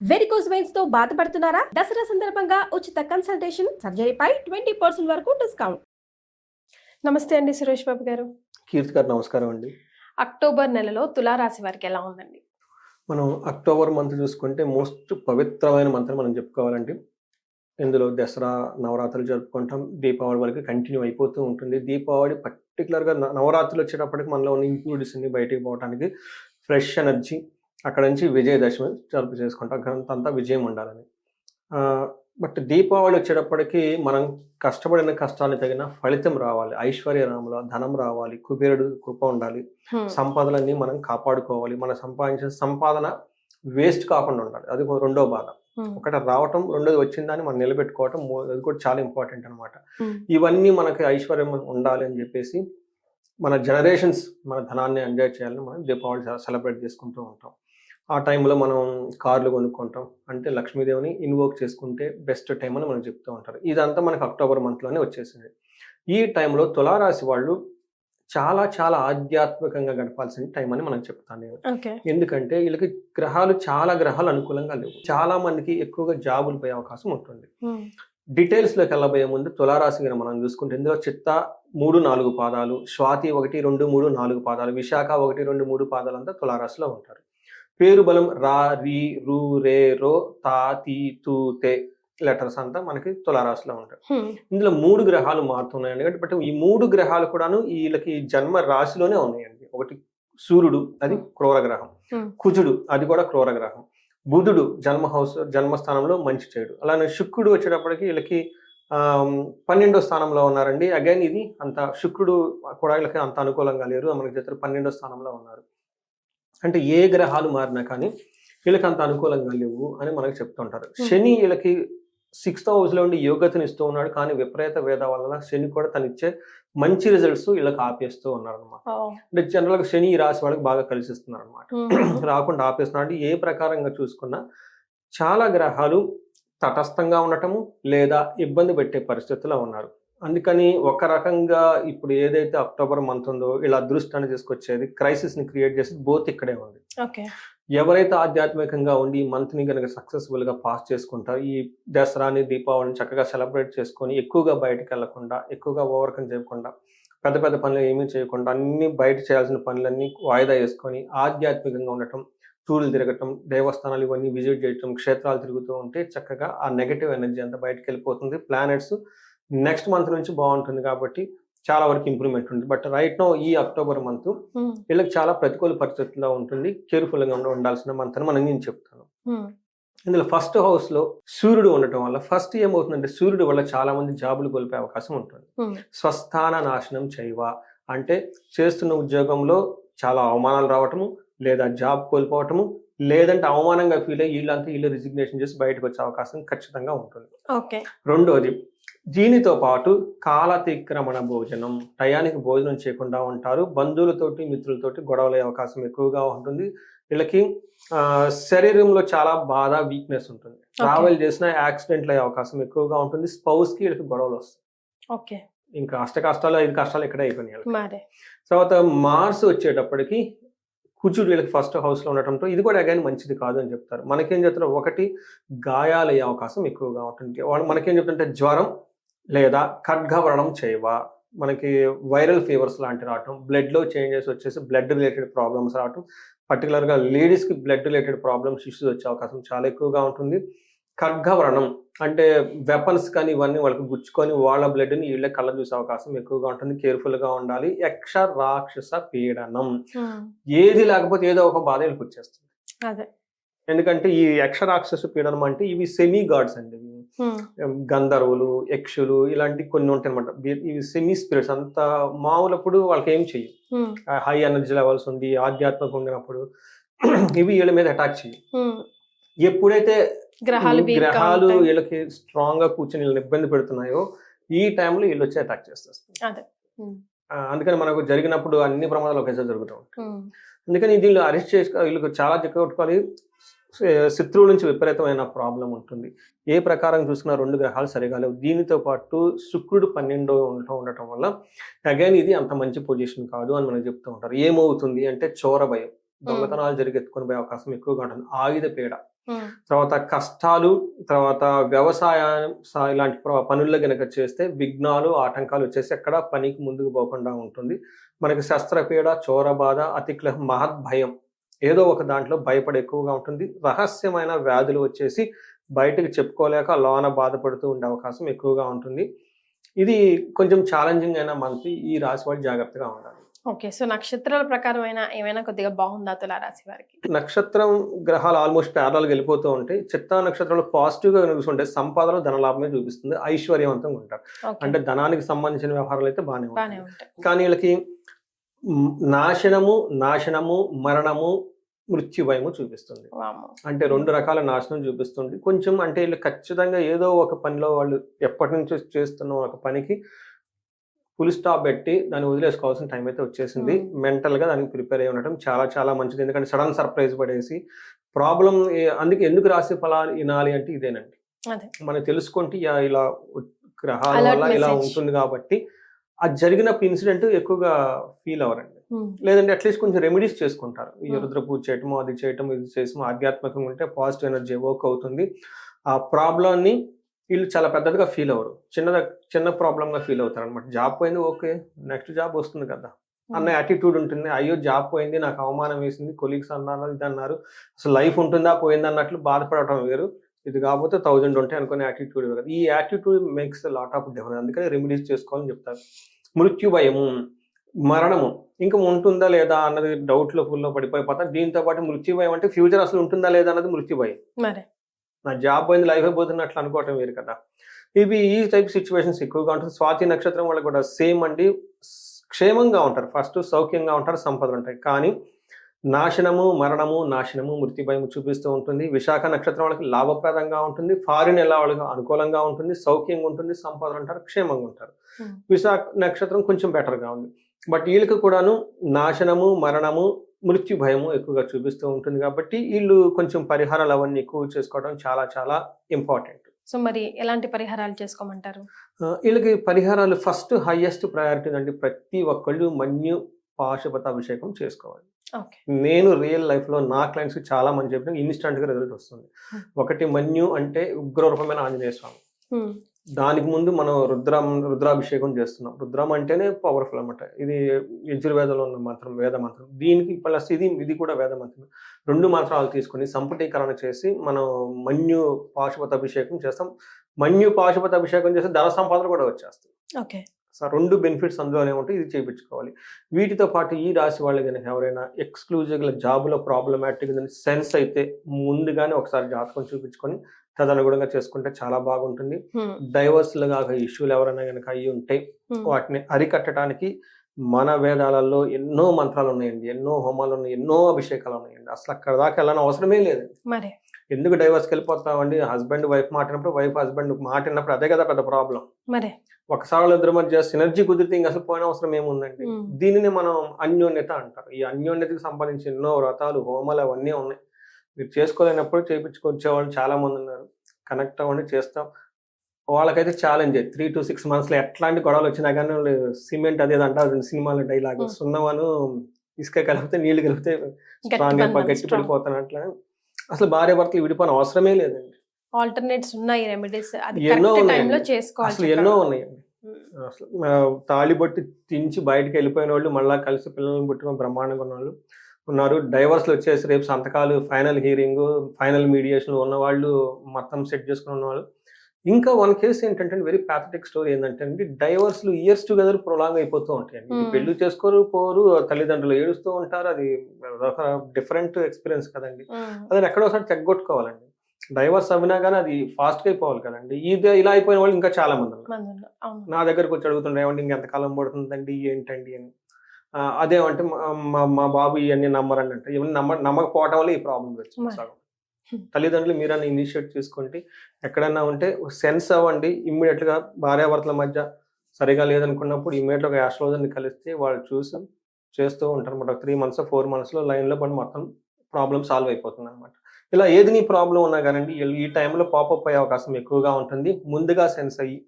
Varicose వెయిన్స్తో బాధపడుతున్నారా? దసరా సందర్భంగా ఉచిత కన్సల్టేషన్ సర్జరీపై ట్వంటీ పర్సెంట్ వరకు డిస్కౌంట్ నమస్తే అండి సురేష్ బాబు గారు. కీర్తి గారు నమస్కారం అండి. అక్టోబర్ నెలలో తులారాశి వారికి ఎలా ఉందండి? మనం అక్టోబర్ మంత్ చూసుకుంటే మోస్ట్ పవిత్రమైన మంత్ మనం చెప్పుకోవాలండి. ఇందులో దసరా నవరాత్రులు జరుపుకుంటాం. దీపావళి వరకు కంటిన్యూ అయిపోతూ ఉంటుంది. దీపావళి పర్టికులర్గా నవరాత్రులు వచ్చేటప్పటికి మనలో ఉన్న ఇంప్యూరిటీస్ అన్ని బయటికి పోవడానికి ఫ్రెష్ ఎనర్జీ అక్కడ నుంచి విజయదశమి జరుపు చేసుకుంటాం. అంతా విజయం ఉండాలని. బట్ దీపావళి వచ్చేటప్పటికి మనం కష్టపడిన కష్టాన్ని తగిన ఫలితం రావాలి. ఐశ్వర్య రాముల ధనం రావాలి. కుబేరుడు కృప ఉండాలి. సంపాదనని మనం కాపాడుకోవాలి. మనం సంపాదించిన సంపాదన వేస్ట్ కాకుండా ఉండాలి. అది రెండో బాధ. ఒకటి రావటం రెండోది వచ్చిందని మనం నిలబెట్టుకోవటం అది కూడా చాలా ఇంపార్టెంట్ అనమాట. ఇవన్నీ మనకి ఐశ్వర్యం ఉండాలి అని చెప్పేసి మన జనరేషన్స్ మన ధనాన్ని ఎంజాయ్ చేయాలని మనం దీపావళి సెలబ్రేట్ చేసుకుంటూ ఉంటాం. ఆ టైంలో మనం కార్లు కొనుక్కుంటాం. అంటే లక్ష్మీదేవిని ఇన్వోక్ చేసుకుంటే బెస్ట్ టైం అని మనం చెప్తూ ఉంటారు. ఇదంతా మనకు అక్టోబర్ మంత్లోనే వచ్చేసింది. ఈ టైంలో తులారాశి వాళ్ళు చాలా చాలా ఆధ్యాత్మికంగా గడపాల్సిన టైం అని మనం చెప్తాను నేను. ఎందుకంటే వీళ్ళకి గ్రహాలు చాలా గ్రహాలు అనుకూలంగా లేవు. చాలా మందికి ఎక్కువగా జాబులు పోయే అవకాశం ఉంటుంది. హ్మ్. డీటెయిల్స్లోకి వెళ్ళబోయే ముందు తులారాశి కనుక మనం చూసుకుంటే ఇందులో చిత్త మూడు నాలుగు పాదాలు స్వాతి ఒకటి రెండు మూడు నాలుగు పాదాలు విశాఖ ఒకటి రెండు మూడు పాదాలు అంతా తులారాశిలో ఉంటారు పేరు బలం రా రి రు రే రో తా తీ తూ తే లెటర్స్ అంతా మనకి తులారాశిలో ఉంటాయి. ఇందులో మూడు గ్రహాలు మారుతున్నాయండి కాబట్టి బట్ ఈ మూడు గ్రహాలు కూడాను వీళ్ళకి జన్మ రాశిలోనే ఉన్నాయండి ఒకటి సూర్యుడు అది క్రూర గ్రహం Hmm. కుజుడు అది కూడా క్రూర గ్రహం బుధుడు జన్మ హౌస్ జన్మస్థానంలో మంచి చెడు. అలానే శుక్రుడు వచ్చేటప్పటికి వీళ్ళకి పన్నెండో స్థానంలో ఉన్నారండి. అగైన్ ఇది అంత శుక్రుడు కూడా వీళ్ళకి అంత అనుకూలంగా లేరు. మనకి చేతులు పన్నెండో స్థానంలో ఉన్నారు. అంటే ఏ గ్రహాలు మారినా కానీ వీళ్ళకి అంత అనుకూలంగా లేవు అని మనకు చెప్తుంటారు. శని వీళ్ళకి సిక్స్త్ హౌస్లో ఉండి యోగ్యతను ఇస్తూ ఉన్నాడు. కానీ విపరీత వేద వలన శని కూడా తను ఇచ్చే మంచి రిజల్ట్స్ వీళ్ళకి ఆపేస్తూ ఉన్నారు అనమాట. అంటే జనరల్గా శని ఈ రాశి వాళ్ళకి బాగా కలిసిస్తున్నారు అనమాట. రాకుండా ఆపేస్తున్నారు అంటే ఏ ప్రకారంగా చూసుకున్నా చాలా గ్రహాలు తటస్థంగా ఉండటము లేదా ఇబ్బంది పెట్టే పరిస్థితిలో ఉన్నారు. అందుకని ఒక రకంగా ఇప్పుడు ఏదైతే అక్టోబర్ మంత్ ఉందో ఇలా అదృష్టాన్ని తీసుకొచ్చేది క్రైసిస్ని క్రియేట్ చేసేది బోత్ ఇక్కడే ఉంది. ఎవరైతే ఆధ్యాత్మికంగా ఉండి ఈ మంత్ కనుక సక్సెస్ఫుల్గా పాస్ చేసుకుంటారో ఈ దసరాని దీపావళిని చక్కగా సెలబ్రేట్ చేసుకొని ఎక్కువగా బయటకు వెళ్ళకుండా ఎక్కువగా ఓవర్కమ్ చేయకుండా పెద్ద పెద్ద పనులు ఏమీ చేయకుండా అన్ని బయట చేయాల్సిన పనులన్నీ వాయిదా వేసుకొని ఆధ్యాత్మికంగా ఉండటం టూర్లు తిరగటం దేవస్థానాలు ఇవన్నీ విజిట్ చేయటం క్షేత్రాలు తిరుగుతూ ఉంటే చక్కగా ఆ నెగటివ్ ఎనర్జీ అంతా బయటకు వెళ్ళిపోతుంది. ప్లానెట్స్ నెక్స్ట్ మంత్ నుంచి బాగుంటుంది కాబట్టి చాలా వరకు ఇంప్రూవ్మెంట్ ఉంది బట్ రైట్ నో ఈ అక్టోబర్ మంత్ హ్మ్. వీళ్ళకి చాలా ప్రతికూల పరిస్థితుల్లో ఉంటుంది. కేర్ఫుల్గా ఉండ- ఉండాల్సిన మంత్ అని మనం నేను చెప్తాను. హ్మ్. ఇందులో ఫస్ట్ హౌస్లో సూర్యుడు ఉండటం వల్ల ఫస్ట్ ఏమవుతుందంటే సూర్యుడు వల్ల చాలా మంది జాబులు కోల్పోయే అవకాశం ఉంటుంది. హ్మ్. స్వస్థాన నాశనం చేయవ? అంటే చేస్తున్న ఉద్యోగంలో చాలా అవమానాలు రావటము లేదా జాబ్ కోల్పోవటము లేదంటే అవమానంగా ఫీల్ అయ్యి వీళ్ళంతా వీళ్ళు రిజిగ్నేషన్ చేసి బయటకు వచ్చే అవకాశం ఖచ్చితంగా ఉంటుంది. రెండోది దీనితో పాటు కాలతిక్రమణ భోజనం టయానికి భోజనం చేయకుండా ఉంటారు. బంధువులతోటి మిత్రులతోటి గొడవలయ్యే అవకాశం ఎక్కువగా ఉంటుంది. వీళ్ళకి శరీరంలో చాలా బాధ వీక్నెస్ ఉంటుంది. ట్రావెల్ చేసిన యాక్సిడెంట్లు అయ్యే అవకాశం ఎక్కువగా ఉంటుంది. స్పౌస్కి వీళ్ళకి గొడవలు వస్తాయి. ఓకే. ఇంకా అష్ట కష్టాలు ఐదు కష్టాలు ఇక్కడే అయిపోయినాయి తర్వాత మార్స్ వచ్చేటప్పటికి కుజుడు వీళ్ళకి ఫస్ట్ హౌస్లో ఉండటంతో ఇది కూడా అగైన్ మంచిది కాదు అని చెప్తారు. మనకేం చెప్తారు? ఒకటి గాయాలయ్యే అవకాశం ఎక్కువగా ఉంటుంది. వాళ్ళు మనకేం చెప్తుంటే జ్వరం లేదా ఖడ్గవ్రణం చేయవ. మనకి వైరల్ ఫీవర్స్ లాంటి రావటం బ్లడ్లో చేంజెస్ వచ్చేసి బ్లడ్ రిలేటెడ్ ప్రాబ్లమ్స్ రావటం పర్టికులర్గా లేడీస్కి బ్లడ్ రిలేటెడ్ ప్రాబ్లమ్స్ ఇష్యూస్ వచ్చే అవకాశం చాలా ఎక్కువగా ఉంటుంది. ఖడ్గవ్రణం అంటే వెపన్స్ కానీ ఇవన్నీ వాళ్ళకి గుచ్చుకొని వాళ్ళ బ్లడ్ని వీళ్ళే కళ్ళ చూసే అవకాశం ఎక్కువగా ఉంటుంది. కేర్ఫుల్గా ఉండాలి. యక్ష రాక్షస పీడనం. ఏది లేకపోతే ఏదో ఒక బాధ వీళ్ళకి వచ్చేస్తుంది. అదే. ఎందుకంటే ఈ యక్ష రాక్షస పీడనం అంటే ఇవి సెమీ గాడ్స్ అండి. గంధర్వులు యక్షులు ఇలాంటి కొన్ని ఉంటాయి అనమాట ఇవి సెమీ స్పిరిట్స్ అంత మామూలప్పుడు వాళ్ళకి ఏం చెయ్యి. హై ఎనర్జీ లెవెల్స్ ఉంది ఆధ్యాత్మికంగా ఉన్నప్పుడు ఇవి వీళ్ళ మీద అటాక్ చెయ్యి. ఎప్పుడైతే గ్రహాలు గ్రహాలు వీళ్ళకి స్ట్రాంగ్గా కూర్చొని వీళ్ళని ఇబ్బంది పెడుతున్నాయో ఈ టైంలో వీళ్ళు వచ్చి అటాక్ చేస్తారు అందుకని మనకు జరిగినప్పుడు అన్ని ప్రమాదాలు ఒకేసారి జరుగుతూ ఉంటాయి. అందుకని దీనిలో అరెస్ట్ చేసుకో వీళ్ళకి చాలా చెక్కొట్టుకోవాలి శత్రువు నుంచి విపరీతమైన ప్రాబ్లం ఉంటుంది. ఏ ప్రకారం చూసుకున్న రెండు గ్రహాలు సరిగా లేవు. దీనితో పాటు శుక్రుడు పన్నెండో ఉండటం ఉండటం వల్ల అగైన్ ఇది అంత మంచి పొజిషన్ కాదు అని మనం చెప్తూ ఉంటారు. ఏమవుతుంది అంటే చోర భయం. దొంగతనాలు జరిగి ఎత్తుకొని పోయే అవకాశం ఎక్కువగా ఉంటుంది. ఆయుధ పీడ. తర్వాత కష్టాలు తర్వాత వ్యవసాయం ఇలాంటి పనుల్లో గనక చేస్తే విఘ్నాలు ఆటంకాలు వచ్చేసి ఎక్కడ పనికి ముందుకు పోకుండా ఉంటుంది. మనకి శస్త్రపీడ చోరబాధ అతిక్ల మహద్ భయం. ఏదో ఒక దాంట్లో భయపడి ఎక్కువగా ఉంటుంది. రహస్యమైన వ్యాధులు వచ్చేసి బయటకు చెప్పుకోలేక లోన బాధపడుతూ ఉండే అవకాశం ఎక్కువగా ఉంటుంది. ఇది కొంచెం ఛాలెంజింగ్ అయిన మంత్ ఈ రాశి వాళ్ళు జాగ్రత్తగా ఉండాలి. ఓకే సో నక్షత్రాల ప్రకారం అయినా ఏమైనా కొద్దిగా బాగుందా తులారాశి వారికి? నక్షత్రం గ్రహాలు ఆల్మోస్ట్ పేరాలు వెళ్ళిపోతూ ఉంటాయి చిత్తా నక్షత్రంలో పాజిటివ్గా చూసుకుంటే సంపాదన ధనలాభమే చూపిస్తుంది. ఐశ్వర్యవంతంగా ఉంటారు. అంటే ధనానికి సంబంధించిన వ్యవహారాలు అయితే బాగానే ఉంటాయి. కానీ వీళ్ళకి నాశనము నాశనము మరణము మృత్యుభయము చూపిస్తుంది. అంటే రెండు రకాల నాశనం చూపిస్తుంది కొంచెం అంటే వీళ్ళు ఖచ్చితంగా ఏదో ఒక పనిలో వాళ్ళు ఎప్పటి నుంచో చేస్తున్న ఒక పనికి ఫుల్ స్టాప్ పెట్టి దాన్ని వదిలేసుకోవాల్సిన టైం అయితే వచ్చేసింది Hmm. మెంటల్గా దానికి ప్రిపేర్ అయి ఉండటం చాలా చాలా మంచిది ఎందుకంటే సడన్ సర్ప్రైజ్ పడేసి ప్రాబ్లం అందుకే ఎందుకు రాసి ఫలాలు వినాలి అంటే ఇదేనండి మనం తెలుసుకుంటే ఇలా గ్రహాల వల్ల ఇలా. ఉంటుంది కాబట్టి అది జరిగినప్పుడు ఇన్సిడెంట్ ఎక్కువగా ఫీల్ అవ్వరండి. ఉమ్, లేదంటే అట్లీస్ట్ కొంచెం రెమెడీస్ చేసుకుంటారు. ఈ Hmm. రుద్ర పూజ చేయటము అది చేయటం ఇది చేసము ఆధ్యాత్మికంగా ఉంటే పాజిటివ్ ఎనర్జీ వర్క్ అవుతుంది. ఆ ప్రాబ్లమ్ని వీళ్ళు చాలా పెద్దదిగా ఫీల్ అవ్వరు. చిన్నద చిన్న problem గా ఫీల్ అవుతారు అనమాట జాబ్ పోయింది ఓకే. నెక్స్ట్ జాబ్ వస్తుంది కదా. అన్న యాటిట్యూడ్ ఉంటుంది. అయ్యో జాబ్ పోయింది నాకు అవమానం వేసింది కొలీగ్స్ అన్నారు ఇది అన్నారు. అసలు లైఫ్ ఉంటుందా పోయింది అన్నట్లు బాధపడటం వేరు. ఇది కాకపోతే థౌజండ్ ఉంటాయి అనుకునే యాటిట్యూడ్ వేరు ఈ attitude makes lot of difference అందుకని రెమెడీస్ చేసుకోవాలని చెప్తారు. మృత్యు భయము మరణము ఇంకా ఉంటుందా లేదా అన్నది డౌట్లో ఫుల్లో పడిపోయిపోతారు దీంతో పాటు మృత్యు భయం అంటే ఫ్యూచర్ అసలు ఉంటుందా లేదా అన్నది మృత్యు భయం. మరి. నా జాబ్ పోయింది లైఫ్ అయిపోతున్నట్లు అనుకోవటం వేరు కదా. ఇవి ఈ టైప్ సిచ్యువేషన్స్ ఎక్కువగా ఉంటుంది. స్వాతి నక్షత్రం వాళ్ళకి కూడా సేమ్ అండి. క్షేమంగా ఉంటారు. ఫస్ట్ సౌఖ్యంగా ఉంటారు సంపదలు ఉంటాయి. కానీ నాశనము మరణము నాశనము మృత్యు భయం చూపిస్తూ ఉంటుంది. విశాఖ నక్షత్రం వాళ్ళకి లాభప్రదంగా ఉంటుంది. ఫారిన్ ఎలా వాళ్ళకి అనుకూలంగా ఉంటుంది. సౌఖ్యంగా ఉంటుంది. సంపదలు అంటారు క్షేమంగా ఉంటారు. విశాఖ నక్షత్రం కొంచెం బెటర్గా ఉంది. బట్ వీళ్ళకి కూడాను నాశనము మరణము మృత్యు భయము ఎక్కువగా చూపిస్తూ ఉంటుంది కాబట్టి వీళ్ళు కొంచెం పరిహారాలు అవన్నీ ఎక్కువ చేసుకోవడం చాలా చాలా ఇంపార్టెంట్. సో మరి ఎలాంటి పరిహారాలు చేసుకోమంటారు? వీళ్ళకి పరిహారాలు ఫస్ట్ హైయెస్ట్ ప్రయారిటీ అండి ప్రతి ఒక్కళ్ళు మన్యు పాశుపత అభిషేకం చేసుకోవాలి. నేను రియల్ లైఫ్లో నా క్లయింట్స్ చాలా మంది చెప్పిన ఇన్స్టంట్గా రిజల్ట్ వస్తుంది. ఒకటి మన్యు అంటే ఉగ్రరూపమైన ఆంజనేయ స్వామి. దానికి ముందు మనం రుద్రం రుద్రాభిషేకం చేస్తున్నాం. రుద్రం అంటేనే పవర్ఫుల్ అన్నమాట. ఇది యజుర్వేదంలో ఉన్న మంత్రం వేద మంత్రం. దీనికి ప్లస్ ఇది ఇది కూడా వేద మంత్రం రెండు మంత్రాలు తీసుకొని సంపుటీకరణ చేసి మనం మన్యు పాశుపత అభిషేకం చేస్తాం. మన్యు పాశుపత అభిషేకం చేస్తే ధన సంపాదన కూడా వచ్చేస్తుంది ఓకే. రెండు బెనిఫిట్స్ అందులోనే ఉంటాయి ఇది చేయించుకోవాలి. వీటితో పాటు ఈ రాశి వాళ్ళు కనుక ఎవరైనా ఎక్స్క్లూజివ్గా జాబ్లో ప్రాబ్లమాటిక్ సెన్స్ అయితే ముందుగానే ఒకసారి జాతకం చూపించుకొని తదనుగుణంగా చేసుకుంటే చాలా బాగుంటుంది. ఉమ్, డైవర్స్లుగా ఇష్యూలు ఎవరైనా కనుక అయ్యి ఉంటే వాటిని అరికట్టడానికి మన వేదాలలో ఎన్నో మంత్రాలు ఉన్నాయండి ఎన్నో హోమాలు ఉన్నాయి ఎన్నో అభిషేకాలు ఉన్నాయండి అసలు అక్కడ దాకా వెళ్ళని అవసరమే లేదు. మరి. ఎందుకు డైవర్స్కి వెళ్ళిపోతామండి హస్బెండ్ వైఫ్ మాటినప్పుడు వైఫ్ హస్బెండ్ మాటినప్పుడు అదే కదా పెద్ద ప్రాబ్లం మరి. ఒకసారి వాళ్ళిద్దరి మధ్య సినర్జీ కుదిరితే ఇంకా అసలు పోయిన అవసరం ఏముందండి? దీనిని మనం అన్యోన్యత అంటారు. ఈ అన్యోన్యతకి సంబంధించి ఎన్నో వ్రతాలు హోమాలు అవన్నీ ఉన్నాయి. మీరు చేసుకోలేనప్పుడు చేయించుకొచ్చే వాళ్ళు చాలా మంది ఉన్నారు. కనెక్ట్ అవ్వండి చేస్తాం. వాళ్ళకైతే ఛాలెంజ్ త్రీ టు సిక్స్ మంత్స్లో ఎట్లాంటి గొడవలు వచ్చినా కానీ వాళ్ళు సిమెంట్ అదే అంటారు సినిమాల డైలాగ్. సున్నవాను ఇసుక కలిపితే నీళ్ళు కలిపితే స్ట్రాంగ్ గట్టి. పడిపోతానట్లా అసలు భార్య భర్తలు విడిపోయిన అవసరమే లేదండి. ఆల్టర్నేట్స్ ఉన్నాయి రెమెడీస్ ఎన్నో చేసుకోవాలి అసలు ఎన్నో ఉన్నాయండి అసలు ఆ, తాళి బొట్టి తించి బయటకు వెళ్ళిపోయిన వాళ్ళు మళ్ళీ కలిసి పిల్లల్ని పుట్టుకుని బ్రహ్మాండంగా ఉన్న వాళ్ళు ఉన్నారు. డైవర్స్లు వచ్చేసి రేపు సంతకాలు ఫైనల్ హీరింగ్ ఫైనల్ మీడియేషన్ ఉన్న వాళ్ళు మొత్తం సెట్ చేసుకుని ఉన్నవాళ్ళు ఇంకా వన్ కేసు ఏంటంటే వెరీ ప్యాథటిక్ స్టోరీ ఏంటంటే అండి డైవర్స్లు ఇయర్స్ టుగెదర్ ప్రొలాంగ్ అయిపోతూ ఉంటాయండి. Hmm. పెళ్ళి చేసుకోరు పోరు తల్లిదండ్రులు ఏడుస్తూ ఉంటారు అది ఒక డిఫరెంట్ ఎక్స్పీరియన్స్ కదండి. ఉమ్, అదే ఎక్కడో ఒకసారి తెగ్గొట్టుకోవాలండి డైవర్స్ అవినా కానీ అది ఫాస్ట్గా అయిపోవాలి కదండి. ఇది ఇలా అయిపోయిన వాళ్ళు ఇంకా చాలా మంది నా దగ్గరకు వచ్చి అడుగుతుండే ఏమంటే ఇంకెంతకాలం పడుతుందండి? ఏంటండి? అని. అదేమంటే మా- మా బాబు ఇవన్నీ నమ్మరండి అంటే ఇవన్నీ నమ్మ నమ్మకపోవడం వల్ల ఈ ప్రాబ్లం వచ్చింది. సగం. తల్లిదండ్రులు మీరన్నా ఇనిషియేట్ చేసుకుంటే ఎక్కడన్నా ఉంటే సెన్స్ అవ్వండి. ఇమ్మీడియట్గా భార్యాభర్తల మధ్య సరిగా లేదనుకున్నప్పుడు ఇమ్మీడియట్గా ఒక యాస్ట్రాలజర్ని కలిస్తే వాళ్ళు చూసి చేస్తూ ఉంటారు అనమాట త్రీ మంత్స్ ఫోర్ మంత్స్లో లైన్లో పడి మొత్తం ప్రాబ్లం సాల్వ్ అయిపోతుంది అనమాట ఇలా ఏది నీ ప్రాబ్లం ఉన్నా కానండి ఈ టైంలో పాపప్ అయ్యే అవకాశం ఎక్కువగా ఉంటుంది. ముందుగా సెన్స్ అయ్యి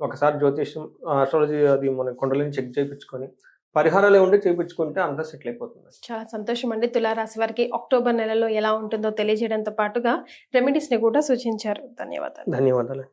ఒకసారి జ్యోతిష్యం ఆస్ట్రాలజీ అది మన కొండలని చెక్ చేయించుకొని పరిహారాలు ఏముంటే చేయించుకుంటే అంతా సెటిల్ అయిపోతుంది. చాలా సంతోషం అండి. తులారాశి వారికి అక్టోబర్ నెలలో ఎలా ఉంటుందో తెలియజేయడంతో పాటుగా రెమెడీస్ని కూడా సూచించారు. ధన్యవాదాలు. ధన్యవాదాలు.